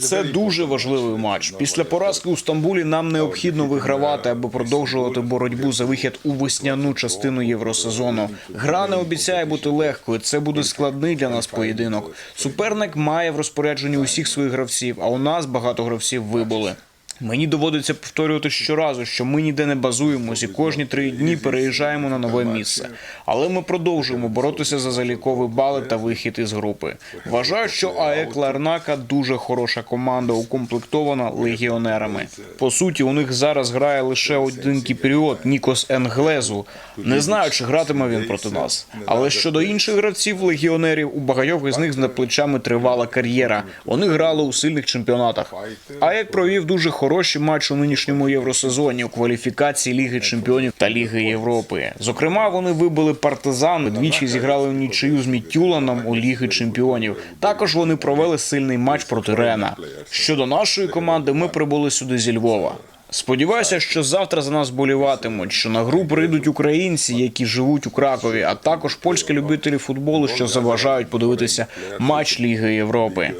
Це дуже важливий матч. Після поразки у Стамбулі нам необхідно вигравати, аби продовжувати боротьбу за вихід у весняну частину євросезону. Гра не обіцяє бути легкою. Це буде складний для нас поєдинок. Суперник має в розпорядженні усіх своїх гравців, а у нас багато гравців вибули. Мені доводиться повторювати щоразу, що ми ніде не базуємось і кожні три дні переїжджаємо на нове місце. Але ми продовжуємо боротися за залікові бали та вихід із групи. Вважаю, що АЕК Ларнака дуже хороша команда, укомплектована легіонерами. По суті, у них зараз грає лише один кіпріот Нікос Енглезу. Не знаю, чи гратиме він проти нас. Але щодо інших гравців легіонерів, у багатьох із них за плечами тривала кар'єра. Вони грали у сильних чемпіонатах. АЕК провів дуже хороші матчі у нинішньому євросезоні у кваліфікації Ліги Чемпіонів та Ліги Європи. Зокрема, вони вибили партизан, двічі зіграли в нічию з Мітюланом у Ліги Чемпіонів. Також вони провели сильний матч проти Рена. Щодо нашої команди, ми прибули сюди зі Львова. Сподіваюся, що завтра за нас боліватимуть, що на гру прийдуть українці, які живуть у Кракові, а також польські любителі футболу, що заважають подивитися матч Ліги Європи.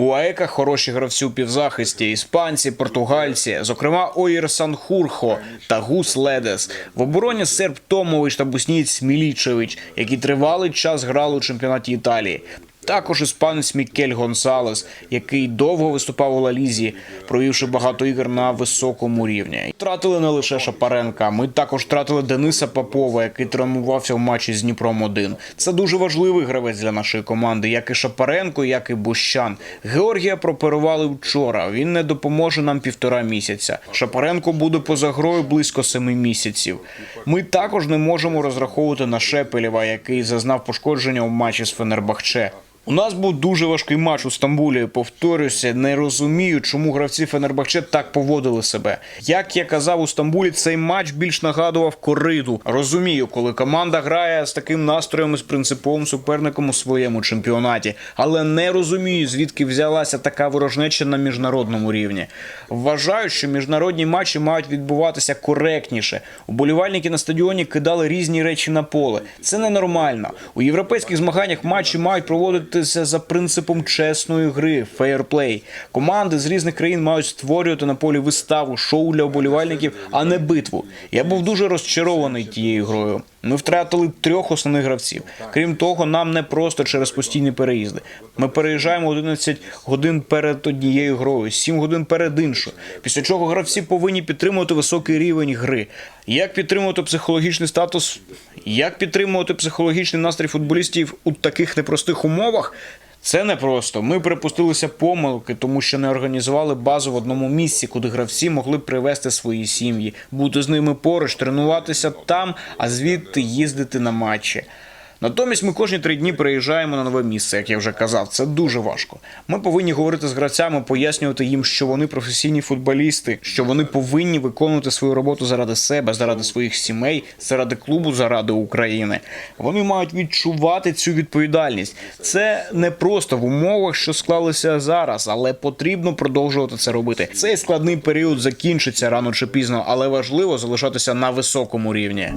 У АЕКа хороші гравці у півзахисті, іспанці, португальці, зокрема Оїр Санхурхо та Гус Ледес. В обороні серб Томович та Бусніць Мілічевич, які тривалий час грали у чемпіонаті Італії. Також іспанець Мікель Гонсалес, який довго виступав у Лалізі, провівши багато ігор на високому рівні. Втратили не лише Шапаренка. Ми також втратили Дениса Попова, який травмувався в матчі з Дніпром 1 Це дуже важливий гравець для нашої команди, як і Шапаренко, як і Бущан. Георгія проперували вчора. Він не допоможе нам півтора місяця. Шапаренко буде поза грою близько семи місяців. Ми також не можемо розраховувати на Шепелєва, який зазнав пошкодження у матчі з Фенербахче. У нас був дуже важкий матч у Стамбулі. Повторюся, не розумію, чому гравці Фенербахче так поводили себе. Як я казав у Стамбулі, цей матч більш нагадував кориду. Розумію, коли команда грає з таким настроєм і з принциповим суперником у своєму чемпіонаті, але не розумію, звідки взялася така ворожнеча на міжнародному рівні. Вважаю, що міжнародні матчі мають відбуватися коректніше. Уболівальники на стадіоні кидали різні речі на поле. Це ненормально. У європейських змаганнях матчі мають проводитися за принципом чесної гри, фейерплей. Команди з різних країн мають створювати на полі виставу, шоу для уболівальників, а не битву. Я був дуже розчарований тією грою. Ми втратили трьох основних гравців. Крім того, нам не просто через постійні переїзди. Ми переїжджаємо 11 годин перед однією грою, 7 годин перед іншою. Після чого гравці повинні підтримувати високий рівень гри. Як підтримувати психологічний статус, як підтримувати психологічний настрій футболістів у таких непростих умовах? Це непросто. Ми припустилися помилки, тому що не організували базу в одному місці, куди гравці могли привезти свої сім'ї, бути з ними поруч, тренуватися там, а звідти їздити на матчі. Натомість ми кожні три дні приїжджаємо на нове місце, як я вже казав. Це дуже важко. Ми повинні говорити з гравцями, пояснювати їм, що вони професійні футболісти, що вони повинні виконувати свою роботу заради себе, заради своїх сімей, заради клубу, заради України. Вони мають відчувати цю відповідальність. Це не просто в умовах, що склалися зараз, але потрібно продовжувати це робити. Цей складний період закінчиться рано чи пізно, але важливо залишатися на високому рівні.